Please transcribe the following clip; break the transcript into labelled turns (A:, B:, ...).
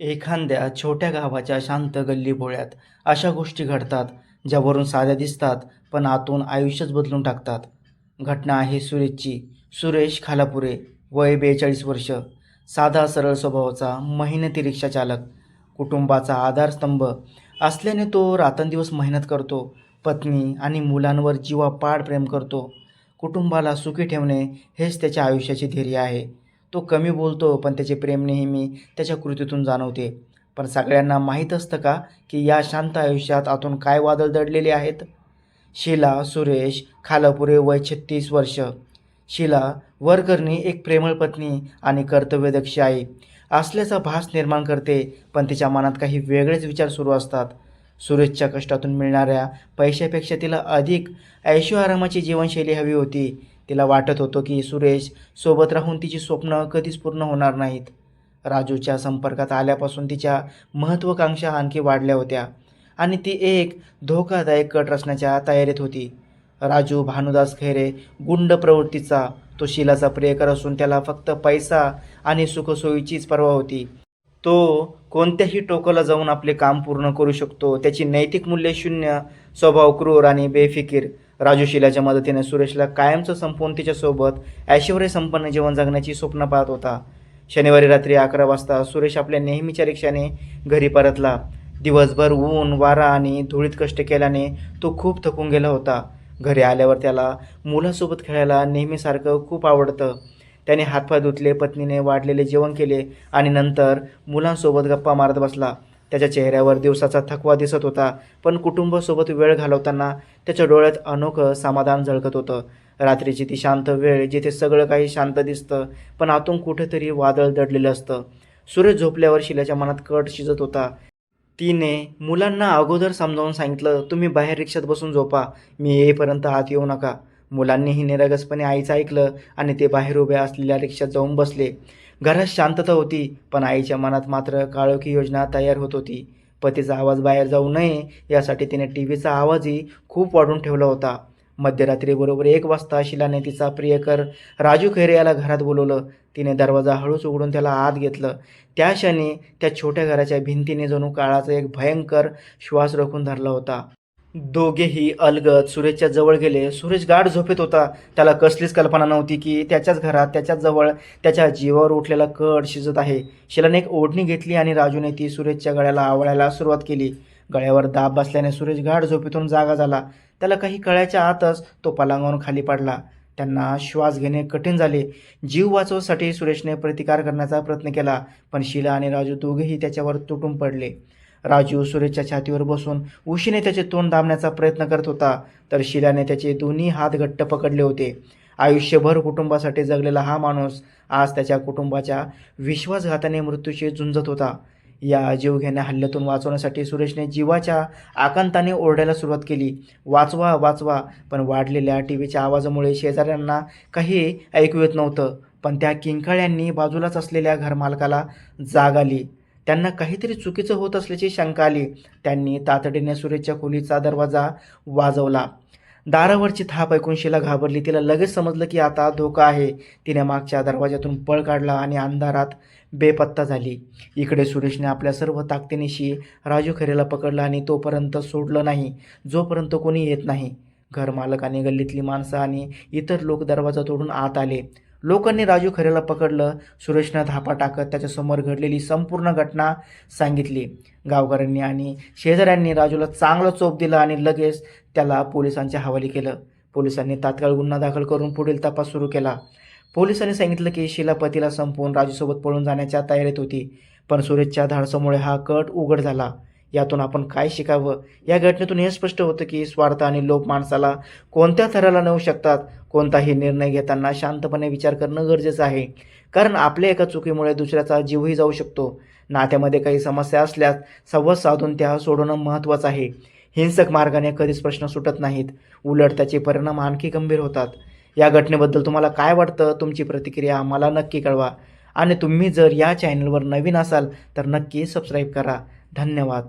A: एखाद्या छोट्या गावाच्या शांत गल्लीबोळ्यात अशा गोष्टी घडतात ज्यावरून साध्या दिसतात पण आतून आयुष्यच बदलून टाकतात. घटना आहे सुरेशची. सुरेश खालापुरे वय बेचाळीस वर्ष. साधा सरळ स्वभावाचा मेहनती रिक्षा चालक. कुटुंबाचा आधारस्तंभ. असल्याने तो रात्रंदिवस मेहनत करतो. पत्नी आणि मुलांवर जीवापाड प्रेम करतो. कुटुंबाला सुखी ठेवणे हेच त्याच्या आयुष्याचे धैर्य आहे. तो कमी बोलतो पण त्याचे प्रेम नेहमी त्याच्या कृतीतून जाणवते. पण सगळ्यांना माहीत असतं का की या शांत आयुष्यात आतून काय वादळ दडलेले आहेत? शीला सुरेश खालापुरे वय छत्तीस वर्ष. शीला वरकरणी एक प्रेमळ पत्नी आणि कर्तव्यदक्ष आई. असल्याचा भास निर्माण करते पण तिच्या मनात काही वेगळेच विचार सुरू असतात. सुरेशच्या कष्टातून मिळणाऱ्या पैशापेक्षा तिला अधिक ऐशो आरामाची जीवनशैली हवी होती. तिला वाटत होतं की सुरेश सोबत राहून तिची स्वप्न कधीच पूर्ण होणार नाहीत. राजूच्या संपर्कात आल्यापासून तिच्या महत्त्वाकांक्षा आणखी वाढल्या होत्या आणि ती एक धोकादायक कट रचण्याच्या तयारीत होती. राजू भानुदास खैरे गुंड प्रवृत्तीचा तो शिलाचा प्रियकर असून त्याला फक्त पैसा आणि सुखसोयीचीच पर्वा होती. तो कोणत्याही टोकाला जाऊन आपले काम पूर्ण करू शकतो त्याची नैतिक मूल्य शून्य स्वभाव क्रूर आणि बेफिकीर राजू शिलाच्या मदतीने सुरेशला कायमचं संपवून तिच्यासोबत ऐश्वर्य संपन्न जीवन जगण्याची स्वप्न पाहत होता. शनिवारी रात्री अकरा वाजता सुरेश आपल्या नेहमीच्या रिक्षाने घरी परतला. दिवसभर ऊन वारा आणि धुळीत कष्ट केल्याने तो खूप थकून गेला होता. घरी आल्यावर त्याला मुलासोबत खेळायला नेहमीसारखं खूप आवडतं. त्याने हातपाय धुतले पत्नीने वाढलेले जेवण केले आणि नंतर मुलांसोबत गप्पा मारत बसला. त्याच्या चेहऱ्यावर दिवसाचा थकवा दिसत होता पण कुटुंबासोबत वेळ घालवताना त्याच्या डोळ्यात अनोखं समाधान झळकत होतं. रात्रीची ती शांत वेळ जिथे सगळं काही शांत दिसतं पण आतून कुठेतरी वादळ दडलेलं असतं. सूर्य झोपल्यावर शिल्याच्या मनात कट शिजत होता. तिने मुलांना अगोदर समजावून सांगितलं तुम्ही बाहेर रिक्षात बसून झोपा मी येईपर्यंत आत येऊ नका. मुलांनीही निरागसपणे आईचं ऐकलं आणि ते बाहेर उभ्या असलेल्या रिक्षात जाऊन बसले. घरात शांतता होती पण आईच्या मनात मात्र काळोखी योजना तयार होत होती. पतीचा आवाज बाहेर जाऊ नये यासाठी तिने टी व्हीचा आवाजही खूप वाढून ठेवला होता. मध्यरात्री बरोबर एक वाजता शिलाने तिचा प्रियकर राजू खैरे याला घरात बोलवलं. तिने दरवाजा हळूच उघडून त्याला आत घेतलं. त्या क्षणी त्या छोट्या घराच्या भिंतीने जणू काळाचा एक भयंकर श्वास रोखून धरला होता. दोघेही अलगद सुरेशच्या जवळ गेले. सुरेश गाढ झोपेत होता. त्याला कसलीच कल्पना नव्हती की त्याच्याच घरात त्याच्याच जवळ त्याच्या जीवावर उठलेला कड शिजत आहे. शिलाने एक ओढणी घेतली आणि राजूने ती सुरेशच्या गळ्याला आवळायला सुरुवात केली. गळ्यावर दाब बसल्याने सुरेश गाढ झोपेतून जागा झाला. त्याला काही कळ्याच्या आतच तो पलांगावून खाली पडला. त्यांना श्वास घेणे कठीण झाले. जीव वाचवण्यासाठी सुरेशने प्रतिकार करण्याचा प्रयत्न केला पण शिला आणि राजू दोघेही त्याच्यावर तुटून पडले. राजू सुरेशच्या छातीवर बसून उशीने त्याचे तोंड दाबण्याचा प्रयत्न करत होता तर शिलाने त्याचे दोन्ही हात घट्ट पकडले होते. आयुष्यभर कुटुंबासाठी जगलेला हा माणूस आज त्याच्या कुटुंबाच्या विश्वासघाताने मृत्यूशी झुंजत होता. या जीवघेण्या हल्ल्यातून वाचवण्यासाठी सुरेशने जीवाच्या आकांताने ओरडायला सुरुवात केली. वाचवा वाचवा पण वाढलेल्या टी व्हीच्या आवाजामुळे शेजाऱ्यांना काही ऐकू येत नव्हतं पण त्या किंकाळ्यांनी बाजूलाच असलेल्या घरमालकाला जाग आली. त्यांना काहीतरी चुकीचं होत असल्याची शंका आली. त्यांनी तातडीने सुरेशच्या खोलीचा दरवाजा वाजवला. दारावरची थाप ऐकून शिला घाबरली. तिला लगेच समजलं की आता धोका आहे. तिने मागच्या दरवाज्यातून पळ काढला आणि अंधारात बेपत्ता झाली. इकडे सुरेशने आपल्या सर्व ताकदीनिशी राजू खरेला पकडला आणि तोपर्यंत सोडलं नाही. जोपर्यंत कोणी येत नाही. घरमालक आणि गल्लीतली माणसं आणि इतर लोक दरवाजा तोडून आत आले. लोकांनी राजू खरेला पकडलं सुरेशनं धापा टाकत त्याच्यासमोर घडलेली संपूर्ण घटना सांगितली. गावकऱ्यांनी आणि शेजाऱ्यांनी राजूला चांगला चोप दिला आणि लगेच त्याला पोलिसांच्या हवाली केलं. पोलिसांनी तात्काळ गुन्हा दाखल करून पुढील तपास सुरू केला. पोलिसांनी सांगितलं की शिला पतीला संपवून राजूसोबत पळून जाण्याच्या तयारीत होती पण सुरेशच्या धाडसामुळे हा कट उघड झाला. यातून आपण काय शिकावं? या घटनेतून हे स्पष्ट होतं की स्वार्थ आणि लोभ माणसाला कोणत्या थराला नेऊ शकतात? कोणताही निर्णय घेताना शांतपणे विचार करणं गरजेचं आहे. कारण आपल्या एका चुकीमुळे दुसऱ्याचा जीवही जाऊ शकतो. नात्यामध्ये काही समस्या असल्यास संवाद साधून त्या सोडवणं महत्त्वाचं आहे. हिंसक मार्गाने कधीच प्रश्न सुटत नाहीत. उलट त्याचे परिणाम आणखी गंभीर होतात. या घटनेबद्दल तुम्हाला काय वाटतं? तुमची प्रतिक्रिया आम्हाला नक्की कळवा. आणि तुम्ही जर या चॅनलवर नवीन असाल तर नक्की सबस्क्राईब करा. धन्यवाद.